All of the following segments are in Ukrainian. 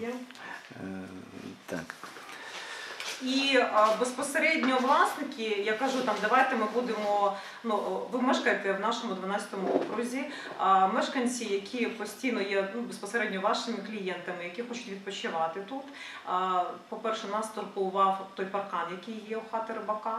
Є. Е, Так. І а, безпосередньо власники, я кажу, там давайте ми будемо. Ну ви мешкаєте в нашому 12-му окрузі. А мешканці, які постійно є ну, безпосередньо вашими клієнтами, які хочуть відпочивати тут. А, по-перше, нас турбував той паркан, який є у хати рибака.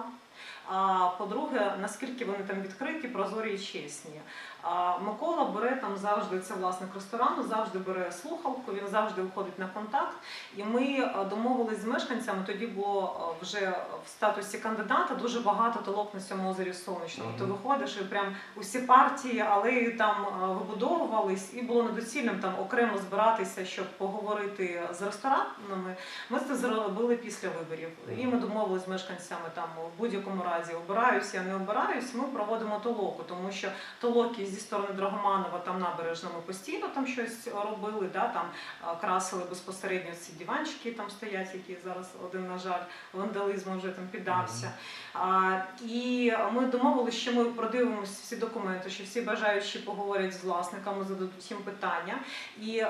А по-друге, наскільки вони там відкриті, прозорі і чесні. А Микола бере там завжди, це власник ресторану, завжди бере слухалку, він завжди виходить на контакт. І ми е, домовились з мешканцями. Тоді було е, вже в статусі кандидата дуже багато толок на цьому озері сонячному. Мгм. Ти виходиш і прям усі партії, алеї там е, вибудовувались, і було недоцільним там окремо збиратися, щоб поговорити з ресторанами. Ми це зробили після виборів. І ми домовились з мешканцями там у будь-якому разі обираюсь, я не обираюсь. Ми проводимо толоку, тому що толоки зі сторони Драгоманова там набережному постійно там щось робили, да, там красили безпосередньо ці диванчики там стоять, які зараз один, на жаль, вандалізму вже там піддався. А, і ми домовилися, що ми продивимося всі документи, що всі бажаючі поговорять з власниками, зададуть їм питання. І е,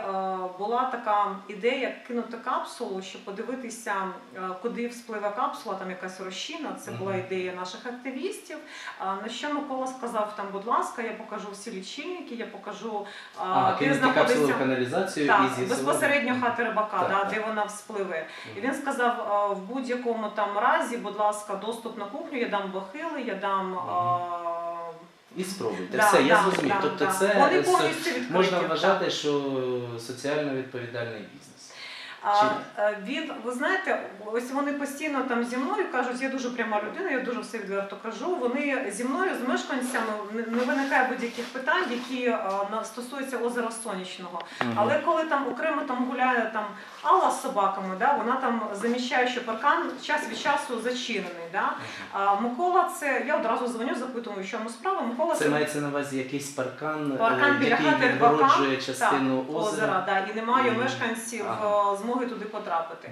була така ідея кинути капсулу, щоб подивитися, е, куди вспливе капсула, там якась розчина. Це була ідея наших активістів. А, на що Микола сказав там, будь ласка, я покажу всі лічильники, я покажу, а, де знаходиться. каналізацію Так, і безпосередньо хати рибака, Так, да, так. де вона вспливе. І він сказав: в будь-якому там разі, будь ласка, доступ на кухню, я дам бахили, я дам. І спробуйте. да, Все, я да, зрозумів. да, тобто да. це Вони можна вважати, що соціально відповідальний бізнес. А, е, він, ви знаєте, ось вони постійно там зі мною кажуть, я дуже пряма людина, я дуже все відверто кажу. Вони зі мною, з мешканцями, не виникає будь-яких питань, які е, стосуються озера Сонячного. Мгм. Але коли там окремо там гуляє там Алла з собаками, да, вона там заміщає, що паркан час від часу зачинений. Да? А Микола, це я одразу дзвоню, запитую, що йому справа. Микола Це мається на увазі якийсь паркан, е, Паркан який хати рибака. відгороджує частину так, озера. озера, да, і немає Мгм. мешканців Ага. Змоги туди потрапити.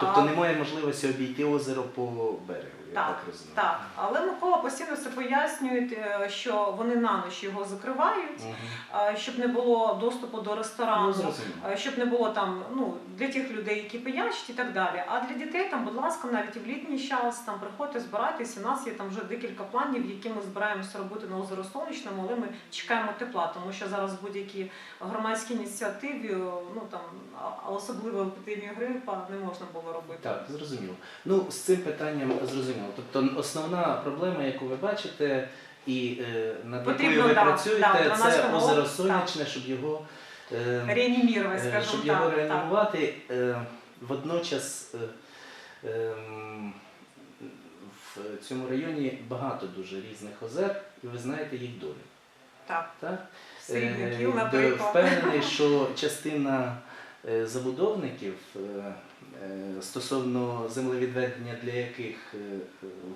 Тобто немає можливості обійти озеро по берегу, я Так, так розумію. Так, але Микола постійно це пояснює, е, що вони на ніч його закривають, е, щоб не було доступу до Ну, ресторану. зрозуміло. е, Щоб не було там ну для тих людей, які пиячать і так далі. А для дітей там, будь ласка, навіть і в літній час там приходьте, збирайтеся. У нас є там вже декілька планів, які ми збираємося робити на озеро Сонячному, але ми чекаємо тепла, тому що зараз будь-які громадські ініціативи, ну там особливо епідемію грипа не можна було робити. Так, зрозуміло. Ну, з цим питанням зрозуміло. Тобто основна проблема, яку ви бачите, і е, над Потрібно, якою ви да, працюєте, да, це 12-му озеро Сонячне, щоб його. е, Реанімірувати, Е, Щоб так. його так. реанімувати, е, водночас е, ем, в цьому районі багато дуже різних озер, і ви знаєте їх долю. Так, Так? Срібників, Е, наприклад. Впевнений, що частина е, забудовників е, стосовно землевідведення, для яких е,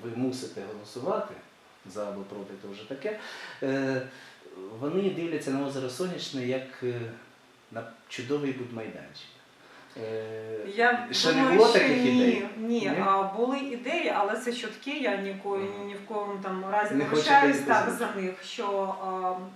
ви мусите голосувати за або проти, то вже таке, е, вони дивляться на озеро Сонячне як е, на чудовий будмайданчик. Е, Я Ще не було ще таких ні, ідей? Ні, Ні? А, були ідеї, але це чутки. Я ніколи Мгм. ні в кому там разі Не вручаюсь так за них. Що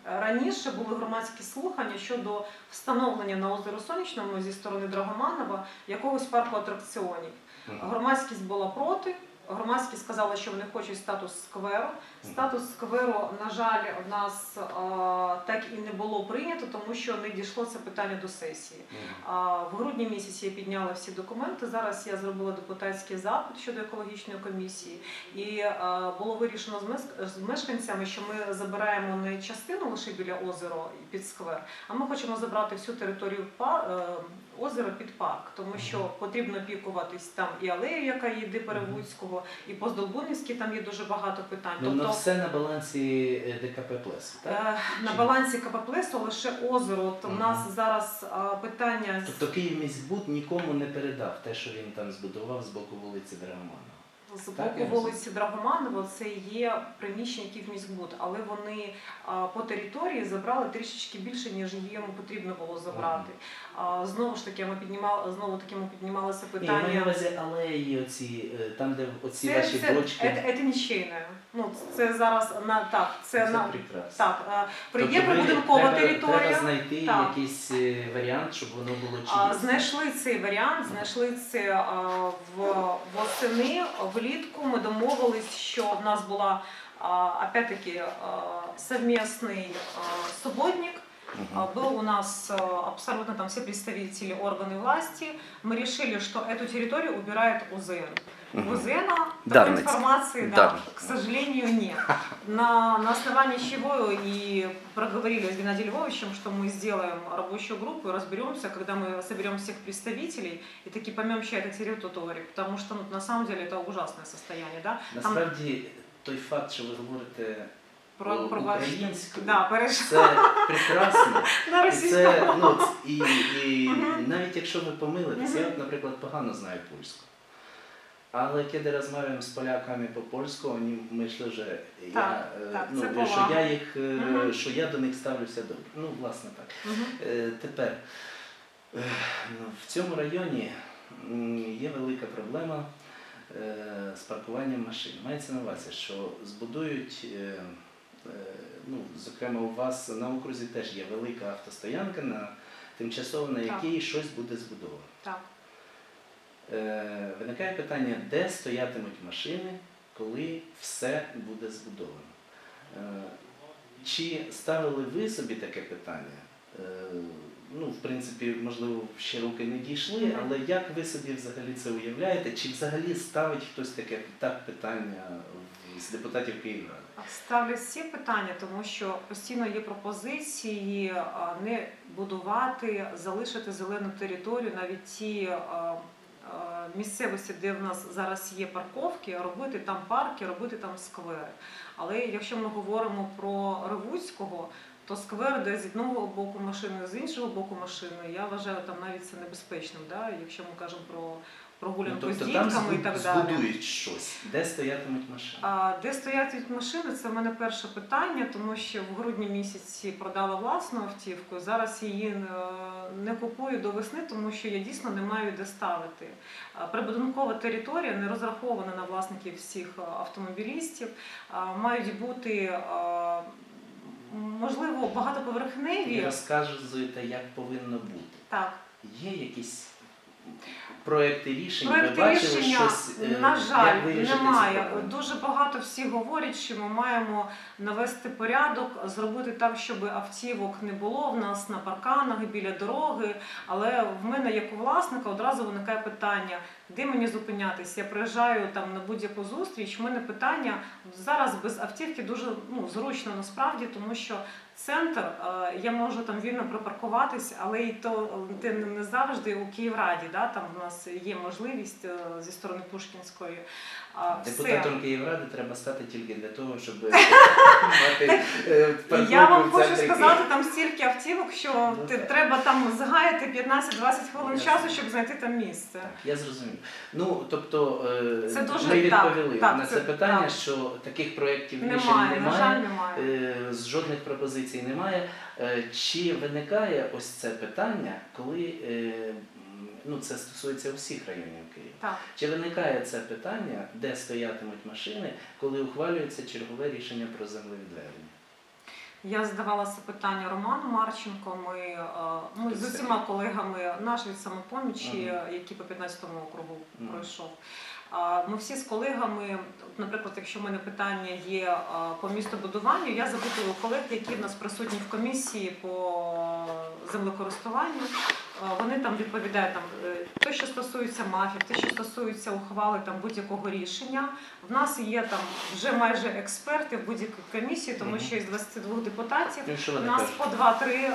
а, раніше були громадські слухання щодо встановлення на озеро Сонячному зі сторони Драгоманова якогось парку атракціонів. Громадськість була проти. Громадськість сказала, що вони хочуть статус скверу. Статус скверу, на жаль, в нас а, так і не було прийнято, тому що не дійшло це питання до сесії. А, В грудні місяці я підняла всі документи. Зараз я зробила депутатський запит щодо екологічної комісії, і а, було вирішено з мешканцями, що ми забираємо не частину лише біля озера під сквер, а ми хочемо забрати всю територію е, під парк, тому що потрібно опікуватись там і алею, яка їде Перевуцького, і по Здолбунівській там є дуже багато питань. Ну, на все на балансі ДКП Плес. так? Е, На Чи- балансі КППЛЕСу лише озеро. От у Мгм. нас зараз а, питання з- Тобто Київміськбуд нікому не передав те, що він там збудував з боку вулиці Драгоманова. З боку вулиці Драгоманова це є приміщення Київміськбуд, але вони по території забрали трішечки більше, ніж їм потрібно було забрати. Знову ж таки, ми піднімали знову таки ми піднімалося Ні, питання. увазі алеї, оці, е, там, де оці Це, ваші це, бочки. це, нічийне. Ну це зараз на так. Це, Це на прекрасно. так. а, Тобто є прибудинкова територія. Треба знайти Так. якийсь е, варіант, щоб воно було А, чисте. Знайшли цей варіант, знайшли це а, в восени. Влітку ми домовились, що в нас була а, опять-таки а, совместный а, субботник. А, Был у нас абсолютно там все представители органы власти. Мы решили, что эту территорию убирает УЗН. Мгм. УЗН такой Дарниц. информации, да, Дарниц. к сожалению, нет. На, на основании чего и проговорили с Геннадием Львовичем, что мы сделаем рабочую группу и разберемся, когда мы соберем всех представителей и таки поймем, чья это территория. Потому что ну, на самом деле это ужасное состояние. Да? Там Насправді, той факт, що ви говорите про, О, про українською. Да, переш... це прекрасно. на І російському. це, ну, ц- і, і Мгм. навіть якщо ви помилитесь, я, Мгм. от, наприклад, погано знаю польську. Але коли розмовляємо з поляками по польську, вони myślę, що я, Так, е, так, ну, це що я їх, е, Мгм. що я до них ставлюся добре. Ну, власне так. Е, Тепер е, ну, в цьому районі є велика проблема е, з паркуванням машин. Мається на увазі, що збудують, е, е, ну, зокрема, у вас на окрузі теж є велика автостоянка, на тимчасово на Так. якій щось буде збудовано. Так. Е, Виникає питання, де стоятимуть машини, коли все буде збудовано. Е, Чи ставили ви собі таке питання? Е, Ну, в принципі, можливо, ще руки не дійшли, але як ви собі взагалі це уявляєте? Чи взагалі ставить хтось таке так питання з депутатів Київради? Ставлю всі питання, тому що постійно є пропозиції не будувати, залишити зелену територію, навіть ті місцевості, де в нас зараз є парковки, робити там парки, робити там сквери. Але якщо ми говоримо про Ревуцького, то сквер, де з одного боку машини, з іншого боку машини, я вважаю там навіть це небезпечним, да? якщо ми кажемо про Ну, прогулянку тобто з там дітками і так далі. збудують щось, де стоятимуть машини? А де стоять від машини? Це в мене перше питання, тому що в грудні місяці продала власну автівку. Зараз її е, не купую до весни, тому що я дійсно не маю де ставити. Прибудинкова територія не розрахована на власників всіх е, автомобілістів. А, Мають бути е, можливо Ви багатоповерхневі. розказуєте, як повинно бути. Так. Є якісь проекти рішень? Проекти ви бачили рішення, щось? е, на жаль, як вирішити цю немає. Дуже багато всі говорять, що ми маємо навести порядок, зробити так, щоб автівок не було в нас на парканах біля дороги. Але в мене, як у власника, одразу виникає питання, де мені зупинятися. Я приїжджаю там на будь-яку зустріч. У мене питання зараз без автівки дуже ну, зручно насправді, тому що центр е, я можу там вільно припаркуватись, але і то те не завжди у Київраді. Да, там у нас є можливість е, зі сторони Пушкінської. Депутатом Київради треба стати тільки для того, щоб мати е, парковку я вам хочу сказати, там стільки автівок, що Ну, ти, треба там згаяти 15-20 хвилин часу, щоб знайти там місце. Я зрозумів. Ну, тобто, е, Це дуже- ми відповіли так, на це це- питання, так. що таких проєктів рішень Немає, на жаль, немає. немає. Е, з жодних пропозицій немає. Е, Чи виникає ось це питання, коли ну це стосується усіх районів Києва? Так. Чи виникає це питання, де стоятимуть машини, коли ухвалюється чергове рішення про землевідведення? Я задавала це питання Роману Марченко. Ми, е, ми з усіма колегами наш від самопомічі, Мгм. який по 15-му округу Мгм. пройшов. Ми всі з колегами, наприклад, якщо в мене питання є е, по містобудуванню, я запитую колег, які в нас присутні в комісії по землекористуванню. Е, Вони там відповідають там е, те, що стосується мафів, те, що стосується ухвали там будь-якого рішення. В нас є там вже майже експерти в будь-якій комісії, тому що із 22 депутатів Ну, у нас по 2-3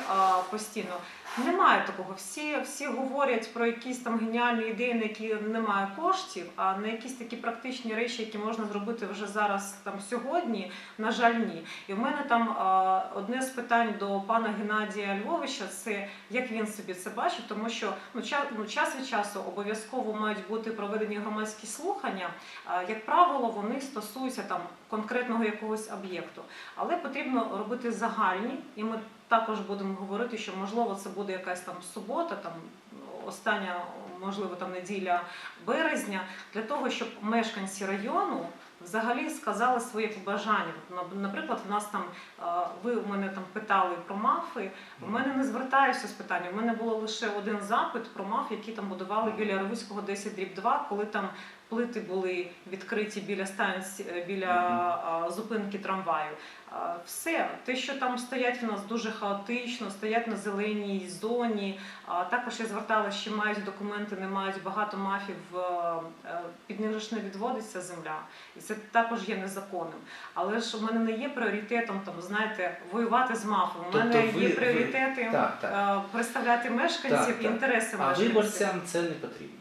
постійно. Немає такого. Всі, всі говорять про якісь там геніальні ідеї, на які немає коштів, а на якісь такі практичні речі, які можна зробити вже зараз, там сьогодні, на жаль, ні. І в мене там одне з питань до пана Геннадія Львовича це як він собі це бачить, тому що ну, час, ну, час від часу обов'язково мають бути проведені громадські слухання. Як правило, вони стосуються там конкретного якогось об'єкту. Але потрібно робити загальні, і ми також будемо говорити, що можливо це буде якась там субота, там остання, можливо, там неділя березня, для того, щоб мешканці району взагалі сказали своє побажання. Наприклад, в нас там ви у мене там питали про мафи. У мене не звертаюся з питанням. У мене було лише один запит про маф, які там будували біля Равицького 10 дріб 2, коли там плити були відкриті біля станції, е, біля зупинки трамваю. А, Все, те, що там стоять в нас дуже хаотично, стоять на зеленій зоні. Також я зверталася, що мають документи, не мають багато мафів, е, під них не відводиться земля, і це також є незаконним. Але ж у мене не є пріоритетом там, знаєте, воювати з мафом. У Тобто мене ви- є ви- пріоритети Так, так. е, представляти мешканців Так, і так. інтереси А мешканців. виборцям це не потрібно.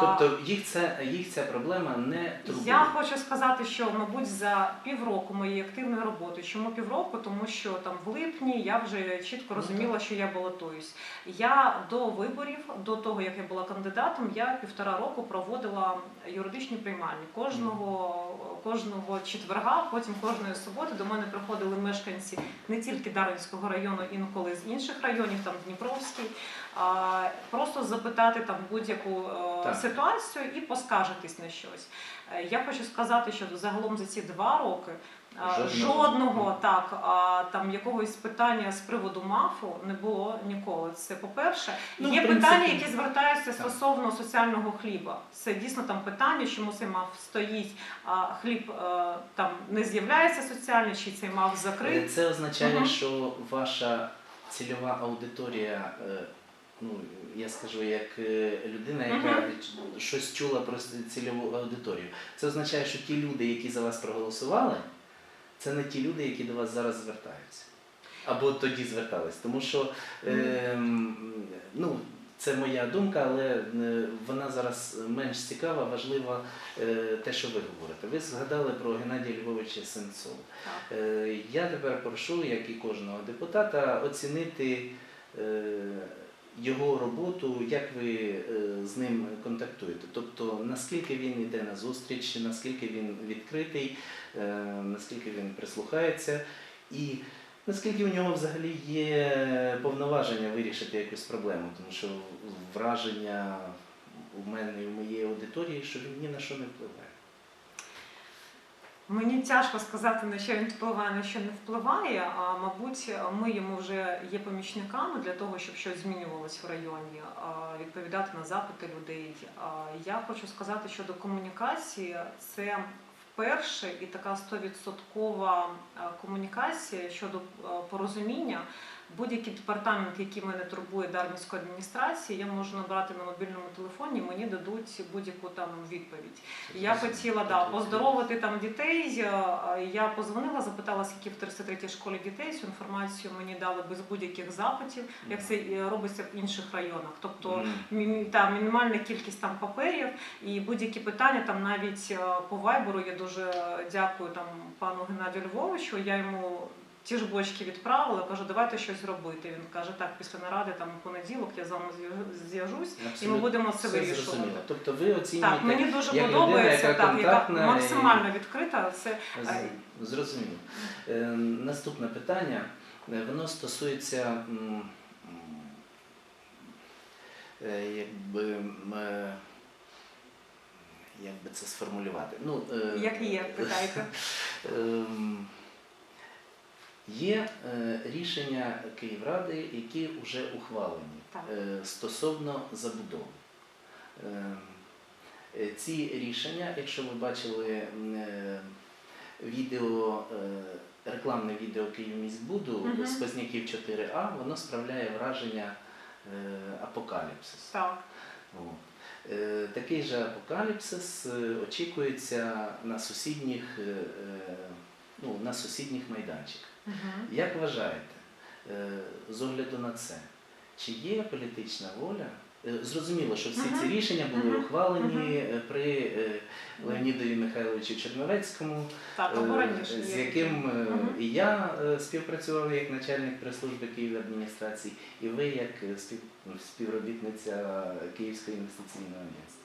Тобто їх, це, їх ця проблема не турбує. Я хочу сказати, що мабуть за півроку моєї активної роботи. Чому півроку? Тому що там в липні я вже чітко Ну, розуміла, що я балотуюсь. Я до виборів, до того як я була кандидатом, я півтора року проводила юридичні приймальні. Кожного кожного четверга, потім кожної суботи до мене приходили мешканці не тільки Дарвінського району, інколи з інших районів, там Дніпровський, просто запитати там будь-яку е, Так. ситуацію і поскаржитись на щось. Е, Я хочу сказати, що загалом за ці два роки е, Жодного. жодного так а, там якогось питання з приводу мафу не було ніколи. Це по-перше, Ну, є принципі, питання, які звертаються так. стосовно соціального хліба. Це дійсно там питання, чому цей маф стоїть, а хліб е, там не з'являється соціальний, чи цей маф закритий. Це означає, Мгм. що ваша цільова аудиторія, ну я скажу, як е, людина, яка щось чула про цільову аудиторію. Це означає, що ті люди, які за вас проголосували, це не ті люди, які до вас зараз звертаються. Або тоді звертались. Тому що ем, ну, це моя думка, але е, вона зараз менш цікава, важлива е, те, що ви говорите. Ви згадали про Геннадія Львовича Сенцова. Е, Я тепер прошу, як і кожного депутата, оцінити е, його роботу, як ви е, з ним контактуєте. Тобто, наскільки він йде на зустріч, наскільки він відкритий, е, наскільки він прислухається, і наскільки у нього взагалі є повноваження вирішити якусь проблему, тому що враження у мене і в моєї аудиторії, що він ні на що не впливає. Мені тяжко сказати, на що він впливає, на що не впливає. А мабуть, ми йому вже є помічниками для того, щоб щось змінювалось в районі, відповідати на запити людей. Я хочу сказати, що до комунікації це вперше і така стовідсоткова комунікація щодо порозуміння. Будь-який департамент, який мене турбує Дарницької адміністрації, я можу набрати на мобільному телефоні, мені дадуть будь-яку там відповідь. Я хотіла да, поздоровити там дітей. Е, Я позвонила, запитала, скільки в 33-й школі дітей. Цю інформацію мені дали без будь-яких запитів, як це е, робиться в інших районах. Тобто та, мінімальна кількість там паперів і будь-які питання там навіть е, по вайберу. Я дуже дякую там пану Геннадію Львовичу. Я йому. Ті ж бочки відправила, кажу, давайте щось робити. Він каже, так, після наради там у понеділок я з вами зв'яжу- зв'яжусь, і ми будемо це Все вирішувати. зрозуміло. Тобто ви оцінюєте Так, мені дуже як подобається, людина, яка так, яка контактна максимально відкрита. Це З- Зрозуміло. Е, Наступне питання. Е, Воно стосується, м, м, е, якби, м, е, як би це сформулювати? Ну, е, як є, питайте. Ем, Є е, рішення Київради, які вже ухвалені е, стосовно забудови. Ем, е, Ці рішення, якщо ви бачили е, відео, е, рекламне відео Київміськбуду Мгм. з Позняків 4А, воно справляє враження е, апокаліпсис. Так. Е, Такий же апокаліпсис е, очікується на сусідніх, е, е, ну, на сусідніх майданчиках. Угу. Як вважаєте, е, з огляду на це, Чи є політична воля? Е, Зрозуміло, що всі ці рішення були ухвалені е, при Леонідові Михайловичу Черновецькому, з яким і я співпрацював як начальник прес-служби Київадміністрації, і ви як ну, співробітниця Київського інвестиційного агентства.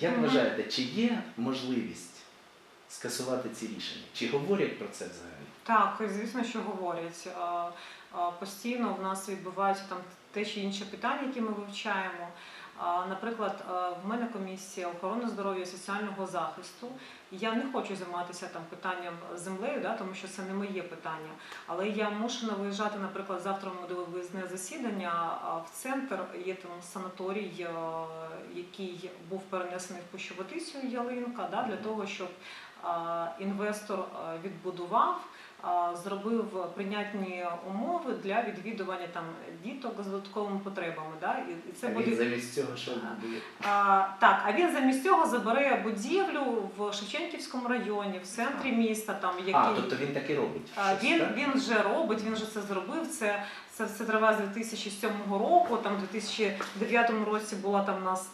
Як вважаєте, чи є можливість скасувати ці рішення? Чи говорять про це взагалі? Так, звісно, що говорять. Постійно в нас відбуваються там те чи інше питання, які ми вивчаємо. Наприклад, в мене комісія охорони здоров'я і соціального захисту. Я не хочу займатися там питанням землею, да, тому що це не моє питання. Але я мушена виїжджати, наприклад, завтра ми буде виїзне засідання в центр. Є там санаторій, який був перенесений в Пущевотицю Ялинка, да, для того, щоб інвестор відбудував, зробив прийнятні умови для відвідування там діток з додатковими потребами. Да? І, це А він буде замість цього, що буде? а, так, а він замість цього забере будівлю в Шевченківському районі, в центрі міста, там який А, тобто він так і робить. а, щось, він, так? він вже робить, він вже це зробив. Це, це все триває з 2007 року. Там в 2009 році була там у нас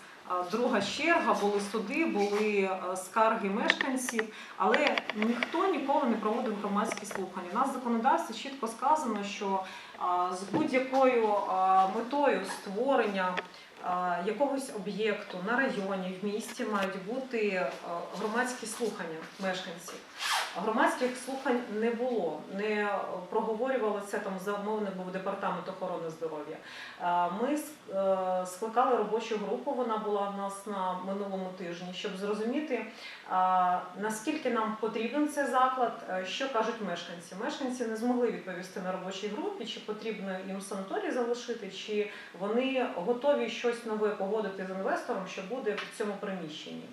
друга черга, були суди, були скарги мешканців, але ніхто ніколи не проводив громадські слухання. У нас в законодавстві чітко сказано, що з будь-якою метою створення. Якогось об'єкту на районі в місті мають бути громадські слухання мешканців. Громадських слухань не було, не проговорювалося там там замовник був департамент охорони здоров'я. Е, Ми е, скликали робочу групу. Вона була в нас на минулому тижні, щоб зрозуміти наскільки нам потрібен цей заклад, е, що кажуть мешканці. Мешканці не змогли відповісти на робочій групі, чи потрібно їм санаторій залишити, чи вони готові щось нове погодити з інвестором, що буде в цьому приміщенні.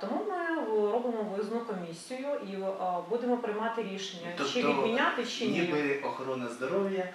Тому ми робимо виїзну комісію і е, будемо приймати рішення, чи Тобто, відміняти, чи ні. Ніби охорона здоров'я,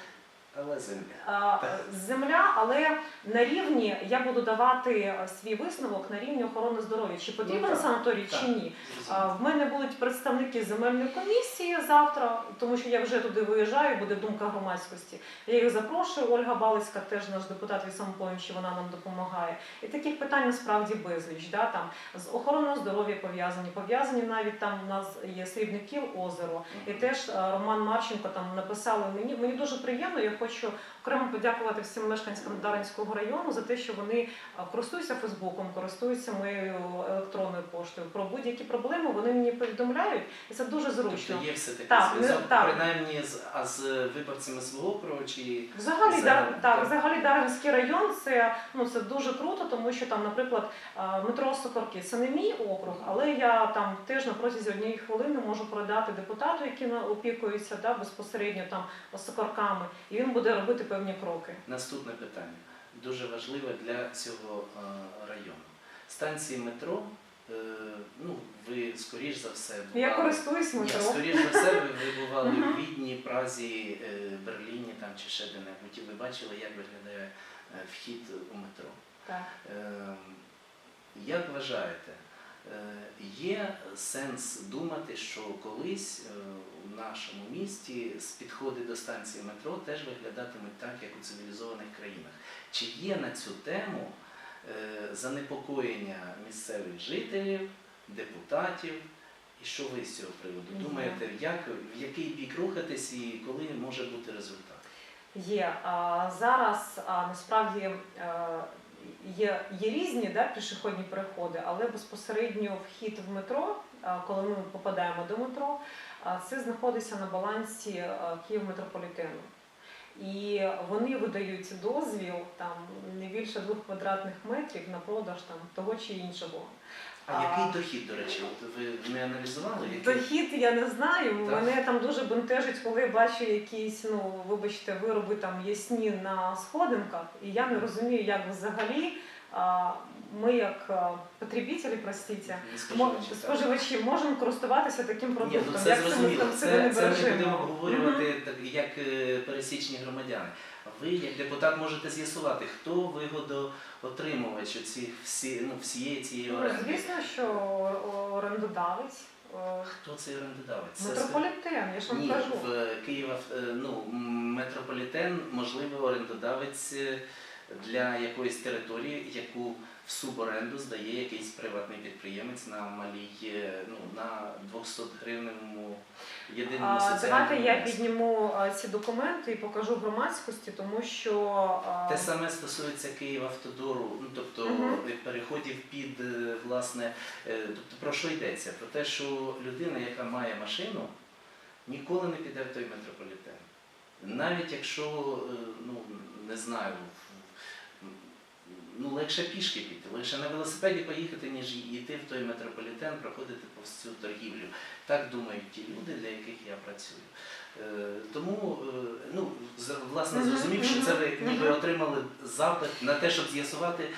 але земля. Земля, але на рівні я буду давати свій висновок на рівні охорони здоров'я, чи потрібен Ну, санаторій, так. чи ні. В мене будуть представники земельної комісії завтра, тому що я вже туди виїжджаю, буде думка громадськості. Я їх запрошую. Ольга Балицька, теж наш депутат від самопомічі, вона нам допомагає. І таких питань насправді безліч. Да? Там з охороною здоров'я пов'язані, пов'язані навіть там у нас є Срібників озеро. І теж е, Роман Марченко там написали мені. Мені дуже приємно. Я хочу окремо подякувати всім мешканцям Даринського району за те, що вони е, користуються Фейсбуком, користуються моєю електронною поштою. Про будь-які проблеми вони мені повідомляють, і це дуже зручно. Тобто є все-таки Так, зв'язок, так. принаймні, з, а з виборцями свого округу, чи Взагалі, Дар, так, так. взагалі Дарвінський район це ну це дуже круто, тому що там, наприклад, е, метро Сокорки це не мій округ, але я там теж на протязі однієї хвилини можу передати депутату, який опікується да, безпосередньо там Сокорками, і він буде робити певні кроки. наступне питання, дуже важливе для цього е, району. Станції метро, е, ну, ви скоріш за все Я бували- користуюсь Ні, метро. скоріш за все, ви, ви бували в Відні, Празі, е, Берліні там, чи ще де-небудь, ви бачили, як виглядає вхід у метро. Так. Ем, Як вважаєте, є сенс думати, що колись е, у нашому місті з підходи до станції метро теж виглядатимуть так, як у цивілізованих країнах? Чи є на цю тему е, занепокоєння місцевих жителів, депутатів? І що ви з цього приводу думаєте, як, в який бік рухатись і коли може бути результат? Є а, зараз а, насправді а, є, є різні да, пішохідні переходи, але безпосередньо вхід в метро, коли ми попадаємо до метро, це знаходиться на балансі Київметрополітену. І вони видають дозвіл там не більше двох квадратних метрів на продаж там того чи іншого. А який дохід, до речі, от ви не аналізували? Який? Дохід я не знаю. Так. Мене там дуже бентежить, коли я бачу якісь, ну вибачте, вироби там ясні на сходинках, і я не розумію, як взагалі а, ми, як а, потребителі, простите, споживачі, споживачі можемо користуватися таким Ні, продуктом. ну це як це зрозуміло. не Це, це ми будемо обговорювати Мгм. так, як е, пересічні громадяни. Ви, як депутат, можете з'ясувати, хто вигодоотримувач оці всі, ну, всієї цієї Ну, оренди. звісно, що орендодавець, е, Хто цей орендодавець? Це метрополітен, я ж вам Ні, кажу. в Києва е, ну, метрополітен, можливо, орендодавець е, для якоїсь території, яку в суборенду здає якийсь приватний підприємець на малій, е, ну, на 200 гривневому єдиному соціальному Давайте я підніму ці документи і покажу громадськості, тому що Те саме стосується Київавтодору, ну тобто Мгм. переходів під е, власне, е, тобто про що йдеться? Про те, що людина, яка має машину, ніколи не піде в той метрополітен. Навіть якщо, ну не знаю, ну легше пішки піти, легше на велосипеді поїхати, ніж йти в той метрополітен, проходити повз цю торгівлю. Так думають ті люди, для яких я працюю. Е, Тому, е, ну, власне, зрозумів, що це ви ніби отримали запит на те, щоб з'ясувати,